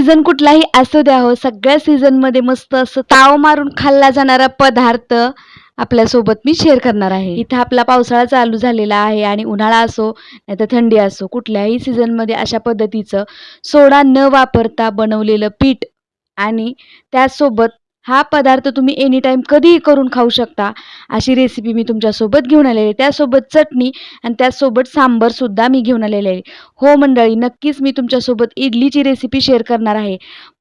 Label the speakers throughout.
Speaker 1: Season कुठलाही असू द्या हो सगळ्या सीझनमध्ये मस्त असं ताव मारून खाल्ला जाणारा पदार्थ आपल्यासोबत मी शेअर करणार आहे. इथं आपला पावसाळा चालू झालेला आहे आणि उन्हाळा असो नाही तर थंडी असो कुठल्याही सीझनमध्ये अशा पद्धतीचं सोडा न वापरता बनवलेलं पीठ आणि त्यासोबत हा पदार्थ तुम्ही एनी टाईम कधीही करून खाऊ शकता. अशी रेसिपी मी तुमच्यासोबत घेऊन आलेली आहे. त्यासोबत चटणी आणि त्यासोबत सांबरसुद्धा मी घेऊन आलेले आहे. हो मंडळी नक्कीच मी तुमच्यासोबत इडलीची रेसिपी शेअर करणार आहे.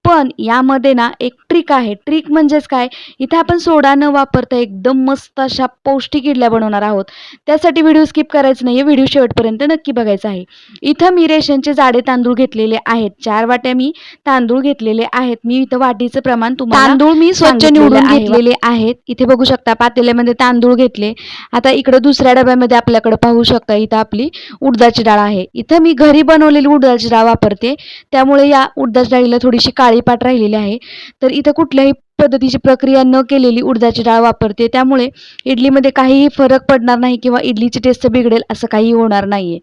Speaker 1: पण यामध्ये ना एक ट्रिक आहे. ट्रिक म्हणजेच काय? इथे आपण सोडा न वापरता एकदम मस्त अशा पौष्टिक इडल्या बनवणार आहोत. त्यासाठी व्हिडिओ स्किप करायचं नाही आहे व्हिडिओ शेवटपर्यंत नक्की बघायचा आहे. इथं मी रेशनचे जाडे तांदूळ घेतलेले आहेत. चार वाट्या मी तांदूळ घेतलेले आहेत. मी इथं वाटीचं प्रमाण तुम्हाला तांदूळ मी स्वच्छ निवडून. घेतलेले आहेत. इथे बघू शकता पातेल्यामध्ये तांदूळ घेतले. आता इकडं दुसऱ्या डब्यामध्ये आपल्याकडे पाहू शकता इथं आपली उडदाची डाळ आहे. इथं मी घरी बनवलेली उडदाची डाळ वापरते. त्यामुळे या उडदाच्या डाळीला थोडीशी काळी काळीपाट राहिलेली आहे. तर इथं कुठल्याही पद्धतीची प्रक्रिया न केलेली उडदाची डाळ वापरते. त्यामुळे इडलीमध्ये काहीही फरक पडणार नाही किंवा इडलीची टेस्ट बिघडेल असं काही होणार नाही आहे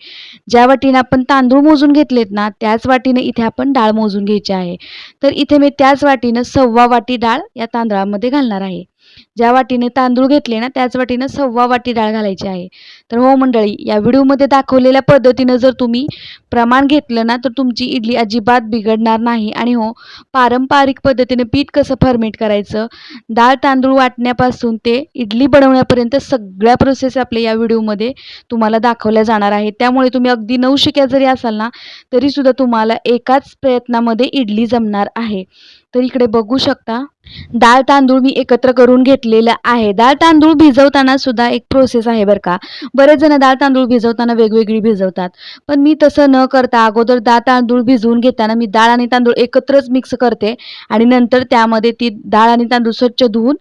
Speaker 1: ज्या वाटीने आपण तांदूळ मोजून घेतलेत ना त्याच वाटीने इथे आपण डाळ मोजून घ्यायची आहे. तर इथे मी त्याच वाटीनं सव्वा वाटी डाळ या तांदळामध्ये घालणार आहे. ज्या वाटीने तांदूळ घेतले ना त्याच वाटीनं सव्वा वाटी डाळ घालायची आहे. तर हो मंडळी या व्हिडिओमध्ये दाखवलेल्या पद्धतीनं जर तुम्ही प्रमाण घेतलं ना तर तुमची इडली अजिबात बिघडणार नाही. आणि हो पारंपरिक पद्धतीने पीठ कसं फर्मेट करायचं? डाळ तांदूळ वाटण्यापासून ते इडली बनवण्यापर्यंत सगळ्या प्रोसेस आपल्या या व्हिडिओमध्ये तुम्हाला दाखवल्या जाणार आहेत. त्यामुळे तुम्ही अगदी नऊ शिक्या जरी असाल ना तरीसुद्धा तुम्हाला एकाच प्रयत्नामध्ये इडली जमणार आहे. तर इकडे बघू शकता डाळ तांदूळ मी एकत्र करून घेतलेलं आहे. डाळ तांदूळ भिजवताना सुद्धा एक प्रोसेस आहे बरं का. बरेच जण डाळ तांदूळ भिजवताना वेगवेगळी भिजवतात. पण मी तसं न करता अगोदर डाळ तांदूळ भिजवून घेताना मी डाळ आणि तांदूळ एकत्रच मिक्स करते आणि नंतर त्यामध्ये ती डाळ आणि तांदूळ स्वच्छ धुवून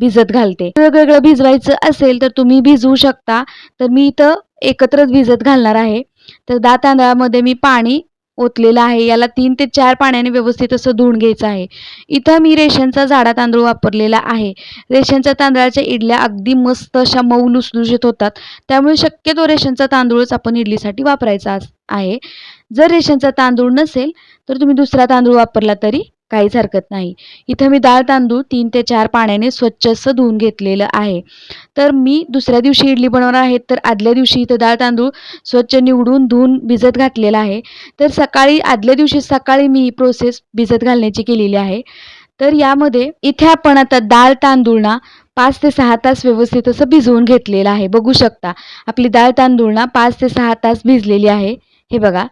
Speaker 1: भिजत घालते. वेगवेगळं भिजवायचं असेल तर तुम्ही भिजवू शकता. तर मी इथं एकत्रच भिजत घालणार आहे. तर डाळ तांदळामध्ये मी पाणी ओतलेलं आहे. याला तीन ते चार पाण्याने व्यवस्थित असं धुवून घ्यायचं आहे. इथं मी रेशनचा जाडा तांदूळ वापरलेला आहे. रेशनच्या तांदळाच्या इडल्या अगदी मस्त अशा मऊ लुसलुशीत होतात. त्यामुळे शक्यतो रेशनचा तांदूळच आपण इडलीसाठी वापरायचा अस- आहे. जर रेशनचा तांदूळ नसेल तर तुम्ही दुसरा तांदूळ वापरला तरी काहीच हरकत नाही. इथं मी डाळ तांदूळ तीन ते चार पाण्याने स्वच्छ असं धुवून घेतलेलं आहे. तर मी दुसऱ्या दिवशी इडली बनवणार आहे तर आदल्या दिवशी इथं डाळ तांदूळ स्वच्छ निवडून धुवून भिजत घातलेला आहे. तर सकाळी आदल्या दिवशी सकाळी मी ही प्रोसेस भिजत घालण्याची केलेली आहे. तर यामध्ये इथे आपण आता डाळ तांदूळ ना पाच ते सहा तास व्यवस्थित असं भिजवून घेतलेलं आहे. बघू शकता आपली डाळ तांदूळ ना पाच ते सहा तास भिजलेली आहे. हे बघा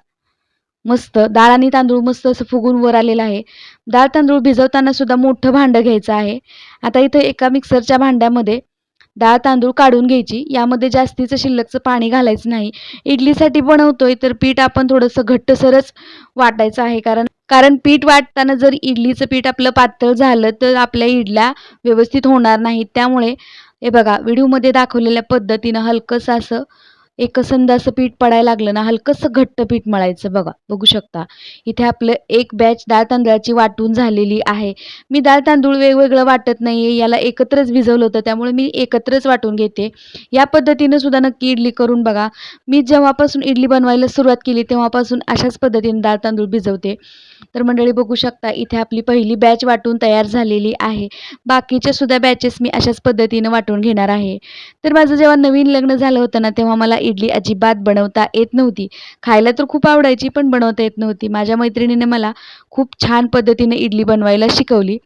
Speaker 1: मस्त डाळ आणि तांदूळ मस्त असं फुगून वर आलेलं आहे. डाळ तांदूळ भिजवताना सुद्धा मोठं भांडं घ्यायचं आहे. आता इथं एका मिक्सरच्या भांड्यामध्ये डाळ तांदूळ काढून घ्यायची. यामध्ये जास्तीचं शिल्लकचं पाणी घालायचं नाही. इडलीसाठी बनवतोय तर पीठ आपण थोडंसं घट्टसरच वाटायचं आहे. कारण कारण पीठ वाटताना जर इडलीचं पीठ आपलं पातळ झालं तर आपल्या इडल्या व्यवस्थित होणार नाहीत. त्यामुळे हे बघा व्हिडिओमध्ये दाखवलेल्या पद्धतीनं हलकंसं असं एकसंध असं पीठ पडायला लागलं ना हलकंसं घट्ट पीठ मळायचं बघा बघू शकता. इथे आपलं एक बॅच डाळ तांदळाची वाटून झालेली आहे. मी डाळ तांदूळ वेगवेगळं वाटत नाही आहे याला एकत्रच भिजवलं होतं त्यामुळे मी एकत्रच वाटून घेते. या पद्धतीनं सुद्धा नक्की इडली करून बघा. मी जेव्हापासून इडली बनवायला सुरुवात केली तेव्हापासून अशाच पद्धतीने डाळ तांदूळ भिजवते. तर मंडळी बघू शकता इथे आपली पहिली बॅच वाटून तयार झालेली आहे. बाकीच्या सुद्धा बॅचेस मी अशाच पद्धतीनं वाटून घेणार आहे. तर माझं जेव्हा नवीन लग्न झालं होतं ना तेव्हा मला इडली अजिबात बनवता येत नव्हती. खायला तर खूप आवडायची पण बनवता येत नव्हती. माझ्या मैत्रिणीने मला खूप छान पद्धतीने इडली बनवायला शिकवली.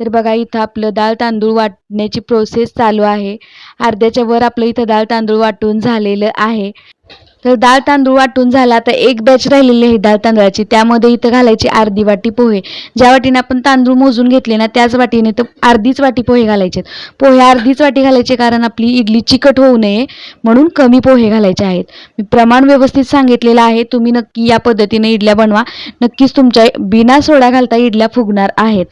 Speaker 1: तर बघा इथं आपलं डाळ तांदूळ वाटण्याची प्रोसेस चालू आहे. अर्ध्याच्या वर आपलं इथं डाळ तांदूळ वाटून झालेलं आहे. तर डाळ तांदूळ वाटून झाला तर एक बॅच राहिलेली आहे डाळ तांदळाची. त्यामध्ये इथं घालायची अर्धी वाटी पोहे. ज्या वाटीने आपण तांदूळ मोजून घेतले ना त्याच वाटीने तर अर्धीच वाटी पोहे घालायचे पोहे अर्धीच वाटी घालायचे कारण आपली इडली चिकट होऊ नये म्हणून कमी पोहे घालायचे आहेत. मी प्रमाण व्यवस्थित सांगितलेलं आहे. तुम्ही नक्की या पद्धतीने इडल्या बनवा. नक्कीच तुमच्या बिना सोडा घालता इडल्या फुगणार आहेत.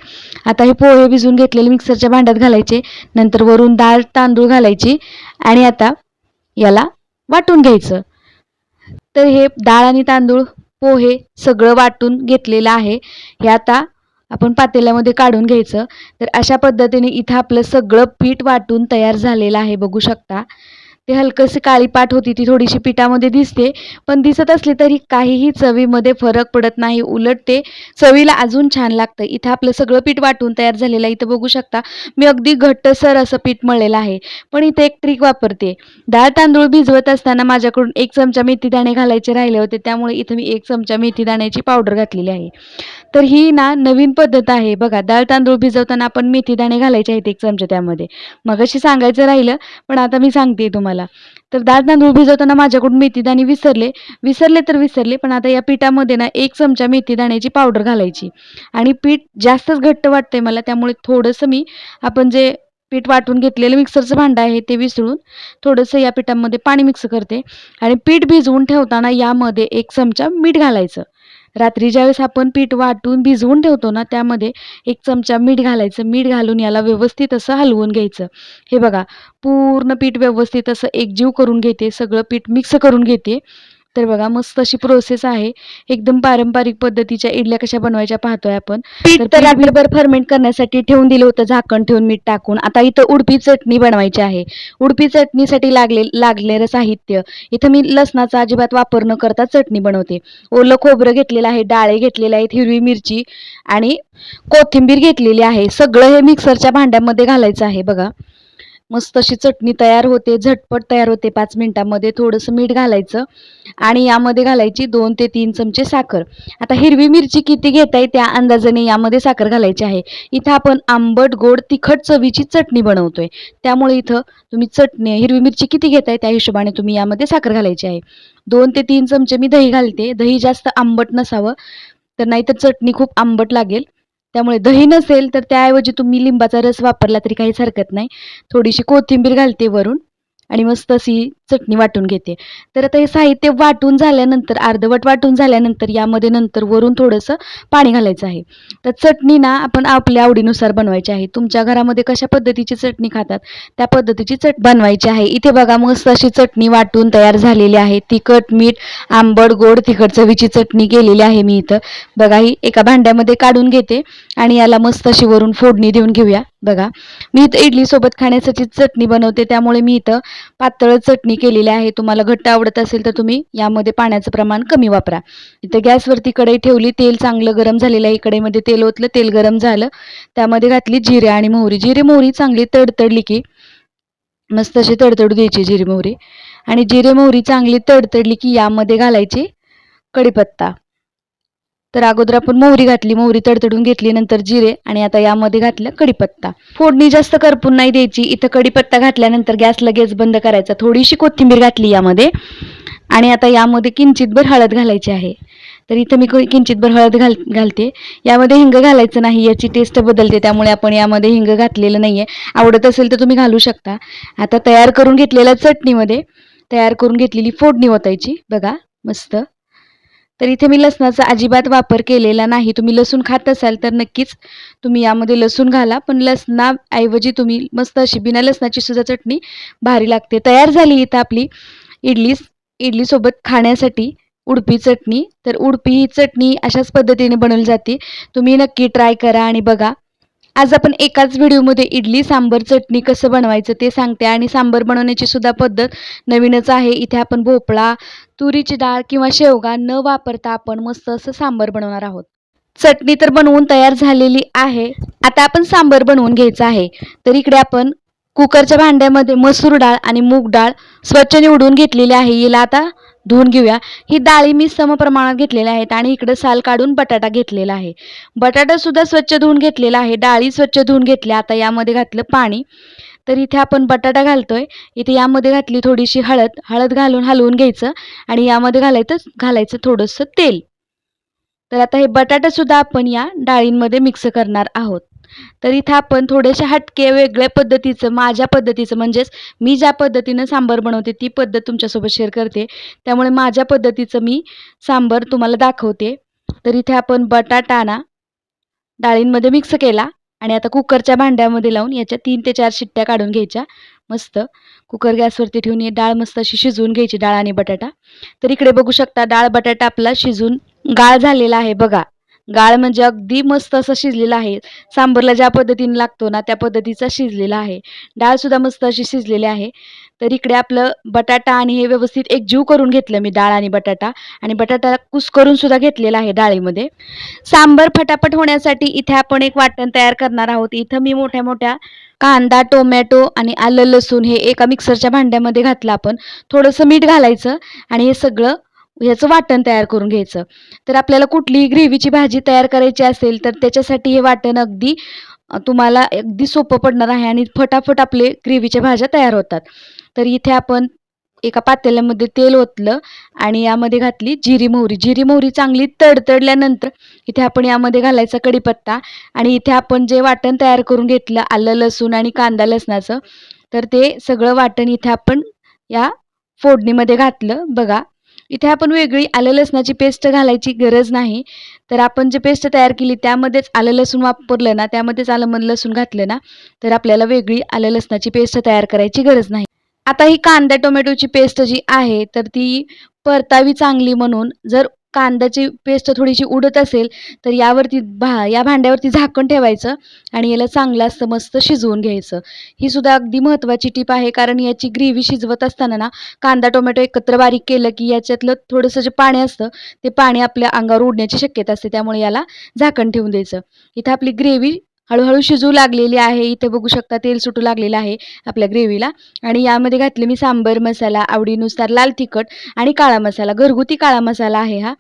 Speaker 1: आता हे पोहे भिजवून घेतलेले मिक्सरच्या भांड्यात घालायचे. नंतर वरून डाळ तांदूळ घालायची. आणि आता याला वाटून घ्यायचं. तर हे डाळ आणि तांदूळ पोहे सगळं वाटून घेतलेलं आहे. हे आता आपण पातेल्यामध्ये काढून घ्यायचं. तर अशा पद्धतीने इथं आपलं सगळं पीठ वाटून तयार झालेलं आहे. बघू शकता. ते हलकंसं काळीपाट होती ती थोडीशी पिठामध्ये दिसते पण दिसत असली तरी काहीही चवीमध्ये फरक पडत नाही उलट ते चवीला अजून छान लागतं. इथं आपलं सगळं पीठ वाटून तयार झालेलं आहे इथं बघू शकता. मी अगदी घट्टसर असं पीठ मळलेलं आहे पण इथं एक ट्रिक वापरते. डाळ तांदूळ भिजवत असताना माझ्याकडून एक चमचा मेथी दाणे घालायचे राहिले होते त्यामुळे इथं मी एक चमचा मेथी दाण्याची पावडर घातलेली आहे. तर ही ना नवीन पद्धत आहे. बघा डाळ तांदूळ भिजवताना आपण मेथी दाणे घालायचे आहेत एक चमचा त्यामध्ये. मग सांगायचं राहिलं पण आता मी सांगते तुम्हाला. तर डाळ तांदूळ भिजवताना माझ्याकडून मेथीदाणे विसरले. विसरले तर विसरले पण आता या पिठामध्ये ना एक चमचा मेथीदाण्याची पावडर घालायची. आणि पीठ जास्तच घट्ट वाटतंय मला त्यामुळे थोडंसं मी आपण जे पीठ वाटून घेतलेलं मिक्सरचं भांडं आहे ते विसळून थोडंसं या पिठामध्ये पाणी मिक्स करते. आणि पीठ भिजवून ठेवताना यामध्ये एक चमचा मीठ घालायचं. रात्री ज्यावेळेस आपण पीठ वाटून भिजवून ठेवतो ना त्यामध्ये एक चमचा मीठ घालायचं. मीठ घालून याला व्यवस्थित असं हलवून घ्यायचं. हे बघा पूर्ण पीठ व्यवस्थित असं एकजीव करून घेते. सगळं पीठ मिक्स करून घेते. तर बघा मस्त अशी प्रोसेस आहे. एकदम पारंपरिक पद्धतीच्या इडल्या कशा बनवायच्या पाहतोय आपण. तर रात्रभर फर्मेंट करण्यासाठी ठेवून दिलं होतं झाकण ठेवून मीठ टाकून. आता इथं उडपी चटणी बनवायची आहे. उडपी चटणीसाठी लागले लागलेलं साहित्य. इथं मी लसणाचा अजिबात वापर न करता चटणी बनवते. ओलं खोबरं घेतलेलं आहे डाळे घेतलेले आहेत हिरवी मिरची आणि कोथिंबीर घेतलेली आहे. सगळं हे मिक्सरच्या भांड्यामध्ये घालायचं आहे बघा. मस्त अशी चटणी तयार होते झटपट तयार होते पाच मिनिटामध्ये. थोडंसं मीठ घालायचं आणि यामध्ये घालायची दोन ते तीन चमचे साखर. आता हिरवी मिरची किती घेत आहे त्या अंदाजाने यामध्ये साखर घालायची आहे. इथं आपण आंबट गोड तिखट चवीची चटणी बनवतोय. त्यामुळे इथं तुम्ही चटणी हिरवी मिरची किती घेत आहे त्या हिशोबाने तुम्ही यामध्ये साखर घालायची आहे. दोन ते तीन चमचे मी दही घालते. दही जास्त आंबट नसावं तर नाहीतर चटणी खूप आंबट लागेल. त्यामुळे दही नसेल तर त्याऐवजी तुम्ही लिंबाचा रस वापरला तरी काहीच हरकत नाही. थोडीशी कोथिंबीर घालते वरून. आणि मस्त अशी चटणी वाटून घेते. तर आता हे साहित्य वाटून झाल्यानंतर अर्धवट वाटून झाल्यानंतर यामध्ये नंतर वरून थोडंसं पाणी घालायचं आहे. तर चटणी ना आपण आपल्या आवडीनुसार बनवायची आहे. तुमच्या घरामध्ये कशा पद्धतीची चटणी खातात त्या पद्धतीची चट बनवायची आहे. इथे बघा मस्त अशी चटणी वाटून तयार झालेली आहे. तिखट मीठ आंबट गोड तिखट चवीची चटणी केलेली आहे मी इथं. बघा ही एका भांड्यामध्ये काढून घेते आणि याला मस्त अशी वरून फोडणी देऊन घेऊया. बघा. मी इथं इडलीसोबत खाण्यासाठी चटणी बनवते त्यामुळे मी इथं पातळ चटणी केलेली आहे. तुम्हाला घट्ट आवडत असेल तर तुम्ही यामध्ये पाण्याचं प्रमाण कमी वापरा. इथं गॅसवरती कढई ठेवली तेल चांगलं गरम झालेलं आहे. कढईमध्ये तेल ओतलं तेल गरम झालं. त्यामध्ये घातली जिरे आणि मोहरी. जिरे मोहरी चांगली तडतडली की मस्त अशी तडतडू द्यायची जिरे मोहरी. आणि जिरे मोहरी चांगली तडतडली की यामध्ये घालायची कढीपत्ता. तर अगोदर आपण मोहरी घातली मोहरी तडतडून घेतली नंतर जिरे आणि आता यामध्ये घातलं कढीपत्ता. फोडणी जास्त करपून नाही द्यायची. इथं कडीपत्ता घातल्यानंतर गॅस लगेच बंद करायचा. थोडीशी कोथिंबीर घातली यामध्ये. आणि आता यामध्ये किंचितभर हळद घालायची आहे. तर इथं मी किंचितभर हळद घाल घालते. यामध्ये हिंग घालायचं नाही याची टेस्ट बदलते त्यामुळे आपण यामध्ये हिंग घातलेलं नाही आहे आवडत असेल तर तुम्ही घालू शकता. आता तयार करून घेतलेल्या चटणीमध्ये तयार करून घेतलेली फोडणी ओतायची. बघा मस्त. तर इथे मी लसणाचा अजिबात वापर केलेला नाही. तुम्ही लसूण खात असाल तर नक्कीच तुम्ही यामध्ये लसूण घाला. पण लसणाऐवजी तुम्ही मस्त अशी बिना लसणाची सुद्धा चटणी भारी लागते. तयार झाली इथं आपली इडली. इडलीसोबत खाण्यासाठी उडपी चटणी. तर उडपी ही चटणी अशाच पद्धतीने बनवली जाते. तुम्ही नक्की ट्राय करा आणि बघा. आज आपण एकाच व्हिडिओमध्ये इडली सांबर चटणी कसं बनवायचं ते सांगते. आणि सांबर बनवण्याची सुद्धा पद्धत नवीनच आहे. इथे आपण भोपळा तुरीची डाळ किंवा शेवगा न वापरता आपण मस्त असं सांबर बनवणार आहोत. चटणी तर बनवून तयार झालेली आहे. आता आपण सांबर बनवून घ्यायचं आहे. तर इकडे आपण कुकरच्या भांड्यामध्ये मसूर डाळ आणि मूग डाळ स्वच्छ निवडून घेतलेली आहे. याला आता धुवून घेऊया. ही डाळी मी समप्रमाणात घेतलेल्या आहेत आणि इकडं साल काढून बटाटा घेतलेला आहे. बटाटासुद्धा स्वच्छ धुवून घेतलेला आहे. डाळी स्वच्छ धुवून घेतल्या. आता यामध्ये घातलं पाणी. तर इथे आपण बटाटा घालतोय. इथे यामध्ये घातली थोडीशी हळद. हळद घालून हलवून घ्यायचं आणि यामध्ये घालायचं घालायचं थोडंसं तेल. तर आता हे बटाटासुद्धा आपण या डाळींमध्ये मिक्स करणार आहोत. तर इथं आपण थोडेसे हटके वेगळ्या पद्धतीचं माझ्या पद्धतीचं म्हणजेच मी ज्या पद्धतीनं सांबार बनवते ती पद्धत तुमच्यासोबत शेअर करते. त्यामुळे माझ्या पद्धतीचं मी सांबार तुम्हाला दाखवते. तर इथे आपण बटाटा ना डाळींमध्ये मिक्स केला आणि आता कुकरच्या भांड्यामध्ये लावून याच्या तीन ते चार शिट्ट्या काढून घ्यायच्या. मस्त. कुकर गॅसवरती ठेवून ही डाळ मस्त अशी शिजवून घ्यायची डाळ आणि बटाटा. तर इकडे बघू शकता डाळ बटाटा आपला शिजून गाळ झालेला आहे बघा. गाळ म्हणजे अगदी मस्त असं शिजलेलं आहे. सांबरला ज्या पद्धतीने लागतो ना त्या पद्धतीचा शिजलेला आहे. डाळसुद्धा मस्त अशी शिजलेली आहे. तर इकडे आपलं बटाटा आणि हे व्यवस्थित एकजीव करून घेतलं मी डाळ आणि बटाटा. आणि बटाटा कुस करून सुद्धा घेतलेला आहे डाळीमध्ये. सांबर फटाफट होण्यासाठी इथे आपण एक वाटण तयार करणार आहोत. इथं मी मोठ्या मोठ्या कांदा टोमॅटो आणि आलं लसूण हे एका मिक्सरच्या भांड्यामध्ये घातलं आपण. थोडंसं मीठ घालायचं आणि हे सगळं ह्याचं वाटण तयार करून घ्यायचं. तर आपल्याला कुठलीही ग्रेव्हीची भाजी तयार करायची असेल तर त्याच्यासाठी हे वाटण अगदी तुम्हाला अगदी सोपं पडणार आहे आणि फटाफट आपले ग्रेव्हीच्या भाज्या तयार होतात. तर इथे आपण एका पातेल्यामध्ये तेल ओतलं आणि यामध्ये घातली जिरी मोहरी. जिरी मोहरी चांगली तडतडल्यानंतर इथे आपण यामध्ये घालायचा कढीपत्ता आणि इथे आपण जे वाटण तयार करून घेतलं आलं लसूण आणि कांदा लसणाचं तर ते सगळं वाटण इथे आपण या फोडणीमध्ये घातलं. बघा इथे आपण वेगळी आलं लसणाची पेस्ट घालायची गरज नाही. तर आपण जे पेस्ट तयार केली त्यामध्येच आलं लसूण वापरलं ना त्यामध्येच आलं मन लसूण घातलं ना तर आपल्याला वेगळी आलं लसणाची पेस्ट तयार करायची गरज नाही. आता ही कांदा टोमॅटोची पेस्ट जी आहे तर ती परतावी चांगली म्हणून जर कांद्याची पेस्ट थोडीशी उडत असेल तर यावरती भा या भांड्यावरती झाकण ठेवायचं आणि याला चांगलं असं मस्त शिजवून घ्यायचं. ही सुद्धा अगदी महत्त्वाची टीप आहे कारण याची ग्रेव्ही शिजवत असताना ना कांदा टोमॅटो एकत्र बारीक केलं की याच्यातलं थोडंसं जे पाणी असतं ते पाणी आपल्या अंगावर उडण्याची शक्यता असते त्यामुळे याला झाकण ठेवून द्यायचं. इथं आपली ग्रेव्ही हळूहळू शिजू लागलेली आहे. इथे बघू शकता तेल सुटू लागलेलं आहे आपल्या ग्रेव्हीला. आणि यामध्ये घातले मी सांबर मसाला आवडीनुसार लाल तिखट आणि काळा मसाला घरगुती काळा मसाला आहे हा.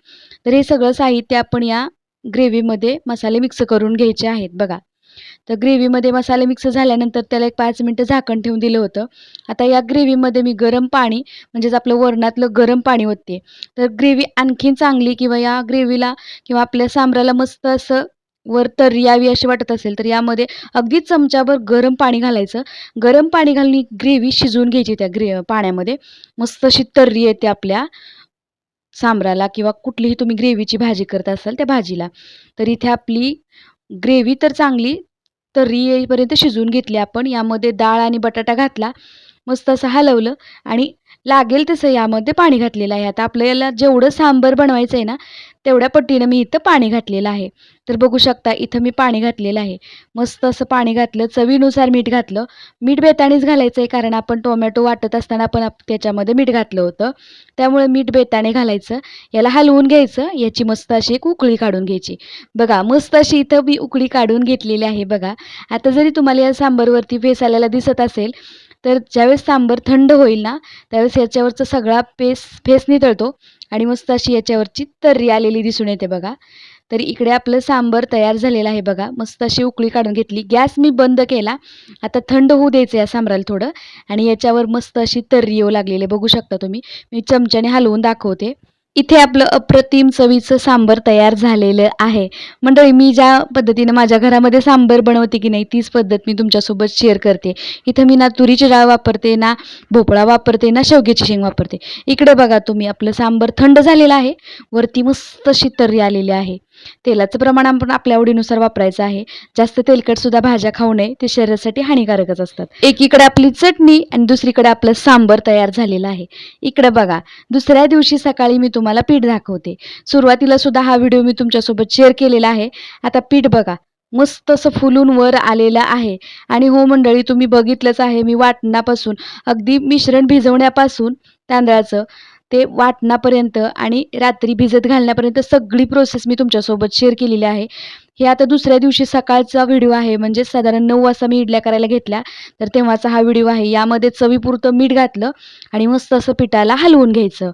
Speaker 1: तर हे सगळं साहित्य आपण या ग्रेव्हीमध्ये मसाले मिक्स करून घ्यायचे आहेत बघा. तर ग्रेव्हीमध्ये मसाले मिक्स झाल्यानंतर त्याला एक पाच मिनटं झाकण ठेवून दिलं होतं. आता या ग्रेव्हीमध्ये मी गरम पाणी म्हणजेच आपलं वरणातलं गरम पाणी होते तर ग्रेव्ही आणखीन चांगली किंवा या ग्रेव्हीला किंवा आपल्या सांबराला मस्त असं वर तर्री यावी अशी वाटत असेल तर यामध्ये अगदी चमच्याभर गरम पाणी घालायचं. गरम पाणी घालून ग्रेव्ही शिजवून घ्यायची त्या ग्रे पाण्यामध्ये. मस्त अशी तर्री येते आपल्या सांबराला किंवा कुठलीही तुम्ही ग्रेव्हीची भाजी करत असाल त्या भाजीला. तर इथे आपली ग्रेव्ही तर चांगली तर्री येईपर्यंत शिजवून घेतली आपण. यामध्ये डाळ आणि बटाटा घातला. मस्त असं हलवलं आणि लागेल तसं यामध्ये पाणी घातलेलं आहे. आता आपल्याला जेवढं सांबर बनवायचं आहे ना तेवढ्या पट्टीनं मी इथं पाणी घातलेलं आहे. तर बघू शकता इथं मी पाणी घातलेलं आहे. मस्त असं पाणी घातलं चवीनुसार मीठ घातलं. मीठ बेताणीच घालायचं आहे कारण आपण टोमॅटो वाटत असताना पण त्याच्यामध्ये मीठ घातलं होतं. त्यामुळे मीठ बेताने घालायचं. याला हलवून घ्यायचं. याची मस्त अशी एक उकळी काढून घ्यायची. बघा मस्त अशी इथं मी उकळी काढून घेतलेली आहे बघा. आता जरी तुम्हाला या सांबरवरती फेस आलेला दिसत असेल तर ज्यावेळेस सांबर थंड होईल ना त्यावेळेस याच्यावरचा सगळा पेस फेस नितळतो आणि मस्त अशी याच्यावरची तर्री आलेली दिसून येते बघा. तर इकडे आपलं सांबर तयार झालेलं आहे बघा. मस्त अशी उकळी काढून घेतली. गॅस मी बंद केला. आता थंड होऊ द्यायचं या सांबराला थोडं. आणि याच्यावर मस्त अशी तर्री येऊ लागलेली आहे. बघू शकता तुम्ही. मी चमच्याने हलवून दाखवते. इथे आपलं अप्रतिम चवीचं सांबर तयार झालेलं आहे. मंडळी मी ज्या पद्धतीनं माझ्या घरामध्ये सांबर बनवते की नाही तीच पद्धत मी तुमच्यासोबत शेअर करते. इथं मी ना तुरीची डाळ वापरते ना भोपळा वापरते ना शेवग्याची शेंग वापरते. इकडे बघा तुम्ही आपलं सांबर थंड झालेलं आहे. वरती मस्त अशी तर्री आलेली आहे. तेलाचं प्रमाण आपण आपल्या आवडीनुसार वापरायचं आहे. जास्त तेलकटसुद्धा भाज्या खाऊ नये ते शरीरासाठी हानिकारकच असतात. एकीकडे आपली चटणी आणि दुसरीकडे आपलं सांबर तयार झालेलं आहे. इकडे बघा दुसऱ्या दिवशी सकाळी मी तुम्हाला पीठ दाखवते. सुरुवातीला सुद्धा हा व्हिडिओ मी तुमच्यासोबत शेअर केलेला आहे. आता पीठ बघा मस्त असं फुलून वर आलेलं आहे. आणि हो मंडळी तुम्ही बघितलंच आहे मी वाटणापासून अगदी मिश्रण भिजवण्यापासून तांदळाचं ते वाटणापर्यंत आणि रात्री भिजत घालण्यापर्यंत सगळी प्रोसेस मी तुमच्यासोबत शेअर केलेली आहे. हे आता दुसऱ्या दिवशी सकाळचा व्हिडिओ आहे म्हणजे साधारण नऊ वाजता मी इडल्या करायला घेतल्या तर तेव्हाचा हा व्हिडिओ आहे. यामध्ये चवीपुरतं मीठ घातलं आणि मस्त असं पिठाला हलवून घ्यायचं.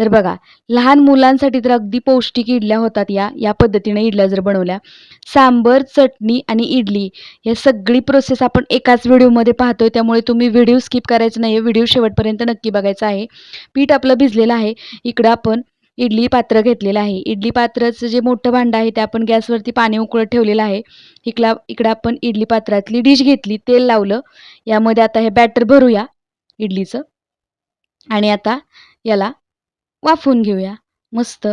Speaker 1: तर बघा लहान मुलांसाठी तर अगदी पौष्टिक इडल्या होतात या या पद्धतीने इडल्या जर बनवल्या. सांबर चटणी आणि इडली या सगळी प्रोसेस आपण एकाच व्हिडिओमध्ये पाहतोय त्यामुळे तुम्ही व्हिडिओ स्किप करायचं नाही व्हिडिओ शेवटपर्यंत नक्की बघायचा आहे. पीठ आपलं भिजलेलं आहे. इकडं आपण इडली पात्र घेतलेलं आहे. इडली पात्राचं जे मोठं भांडं आहे ते आपण गॅसवरती पाणी उकळत ठेवलेलं आहे. इकडा इकडं आपण इडली पात्रातली डिश घेतली तेल लावलं. यामध्ये आता हे बॅटर भरूया इडलीचं. आणि आता याला वाफवून घेऊया. मस्त.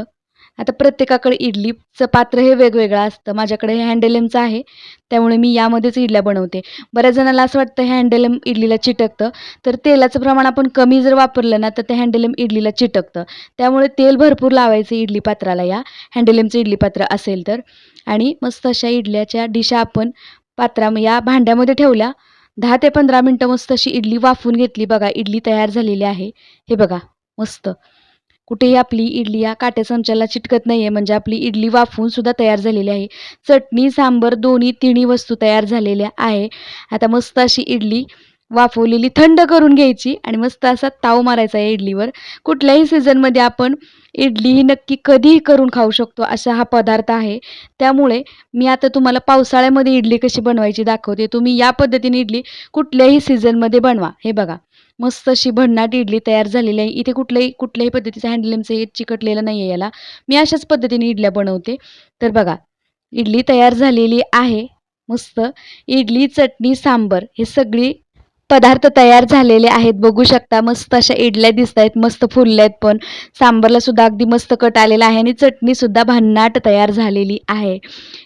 Speaker 1: आता प्रत्येकाकडे इडलीचं पात्र हे वेगवेगळं असतं. माझ्याकडे हे हँडेलमचं आहे. त्यामुळे मी यामध्येच इडल्या बनवते. बऱ्याच जणाला असं वाटतं हँडेलम इडलीला चिटकतं. तर तेलाचं प्रमाण आपण कमी जर वापरलं ना तर ते हँडेलम इडलीला चिटकतं. त्यामुळे तेल भरपूर लावायचं इडली पात्राला या. हँडेलेमचं इडली पात्र असेल तर. आणि मस्त अशा इडल्याच्या डिशा आपण पात्रा या भांड्यामध्ये ठेवल्या. दहा ते पंधरा मिनटं मस्त अशी इडली वाफून घेतली बघा. इडली तयार झालेली आहे. हे बघा. मस्त. कुठेही आपली इडली या काट्या चमच्याला चिटकत नाही आहे म्हणजे आपली इडली वाफवून सुद्धा तयार झालेली आहे. चटणी सांबर दोन्ही तिन्ही वस्तू तयार झालेल्या आहे. आता मस्त अशी इडली वाफवलेली थंड करून घ्यायची आणि मस्त असा ताव मारायचा आहे इडलीवर. कुठल्याही सीझनमध्ये आपण इडली ही नक्की कधीही करून खाऊ शकतो असा हा पदार्थ आहे. त्यामुळे मी आता तुम्हाला पावसाळ्यामध्ये इडली कशी बनवायची दाखवते. तुम्ही या पद्धतीने इडली कुठल्याही सीझनमध्ये बनवा. हे बघा. मस्त अशी भन्नाट इडली तयार झालेली आहे. इथे कुठल्याही कुठल्याही पद्धतीचं हँडलूमचं हे चिकटलेलं नाही आहे याला. मी अशाच पद्धतीने इडल्या बनवते. तर बघा इडली तयार झालेली आहे. मस्त. इडली चटणी सांबर हे सगळी पदार्थ तयार झालेले आहेत. बघू शकता मस्त अशा इडल्या दिसत आहेत. मस्त फुलल्या आहेत पण. सांबरलासुद्धा अगदी मस्त कट आलेला आहे आणि चटणीसुद्धा भन्नाट तयार झालेली आहे.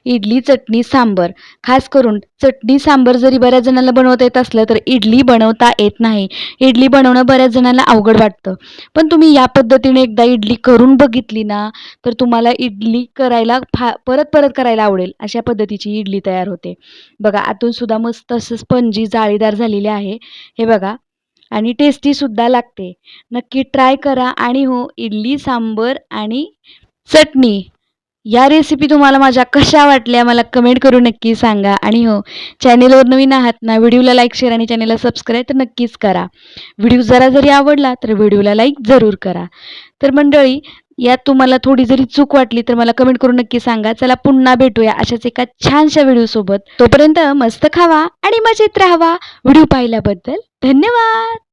Speaker 1: इडली चटणी सांबर. खास करून चटणी सांबर जरी बऱ्याच जणांना बनवता येत असलं तर इडली बनवता येत नाही. इडली बनवणं बऱ्याच जणांना अवघड वाटतं. पण तुम्ही या पद्धतीने एकदा इडली करून बघितली ना तर तुम्हाला इडली करायला फा परत परत करायला आवडेल. अशा पद्धतीची इडली तयार होते. बघा आतून सुद्धा मस्त असं स्पंजी जाळीदार झालेली आहे. आहे हे बघा. आणि टेस्टीसुद्धा लागते. नक्की ट्राय करा. आणि हो इडली सांबर आणि चटणी. या रेसिपी तुम्हाला माझ्या कशा वाटल्या मला कमेंट करून नक्की सांगा. आणि हो चॅनेलवर नवीन आहात ना व्हिडिओला लाईक शेअर आणि चॅनेलला सबस्क्राईब तर नक्कीच करा. व्हिडिओ जरा जरी आवडला तर व्हिडिओला लाईक जरूर करा. तर मंडळी यात तुम्हाला थोडी जरी चूक वाटली तर मला कमेंट करून नक्की सांगा. चला पुन्हा भेटूया अशाच एका छानशा व्हिडिओसोबत तोपर्यंत मस्त खावा आणि मजेत राहावा. व्हिडिओ पाहिल्याबद्दल धन्यवाद!